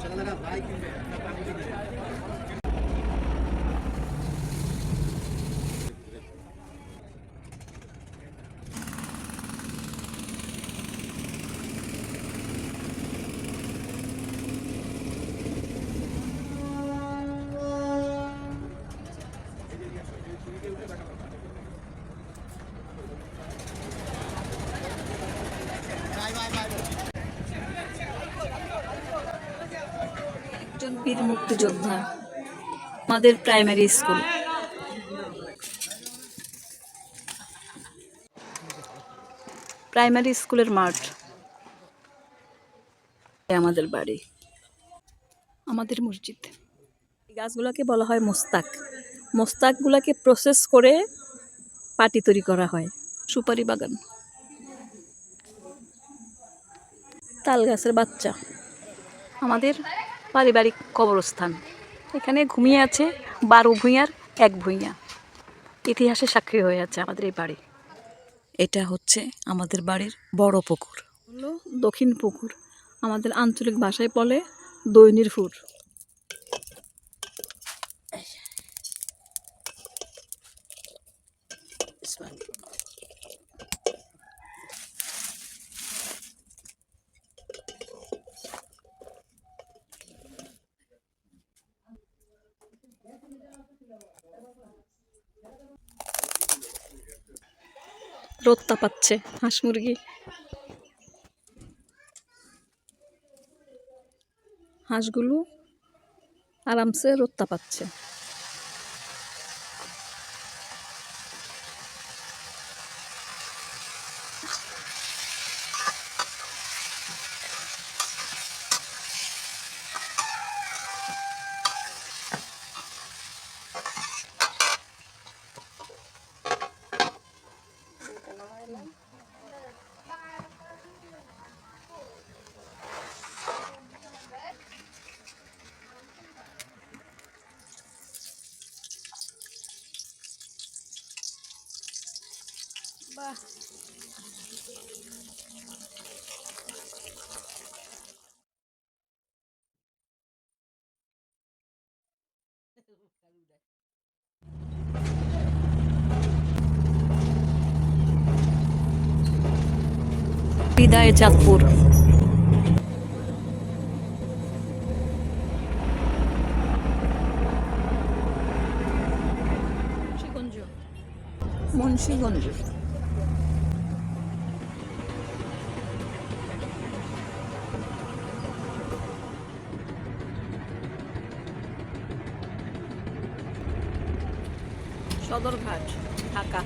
Bye bye. একজন বীর মুক্তিযোদ্ধা আমাদের প্রাইমারি স্কুল প্রাইমারি স্কুলের মাঠ আমাদের বাড়ি। আমাদের মসজিদ। এই গাছগুলোকে বলা হয় মোস্তাক। মোস্তাকগুলোকে প্রসেস করে পাটি তৈরি করা হয়। সুপারি বাগান। তাল গাছের বাচ্চা। আমাদের পারিবারিক কবরস্থান। এখানে ঘুমিয়ে আছে বারো ভূঁইয়ার এক ভূঁইয়া। ইতিহাসে সাক্ষী হয়ে আছে আমাদের এই বাড়ি। এটা হচ্ছে আমাদের বাড়ির বড় পুকুর। হলো দক্ষিণ পুকুর। আমাদের আঞ্চলিক ভাষায় বলে দৈনির ফুর। রোদ পাচ্ছে হাঁস মুরগি। হাঁসগুলো আরামসে রোদটা তাপাচ্ছে। বাহ বিদায় চাঁদপুর মুন্সিগঞ্জ মুন্সিগঞ্জ সদরঘাট ঢাকা।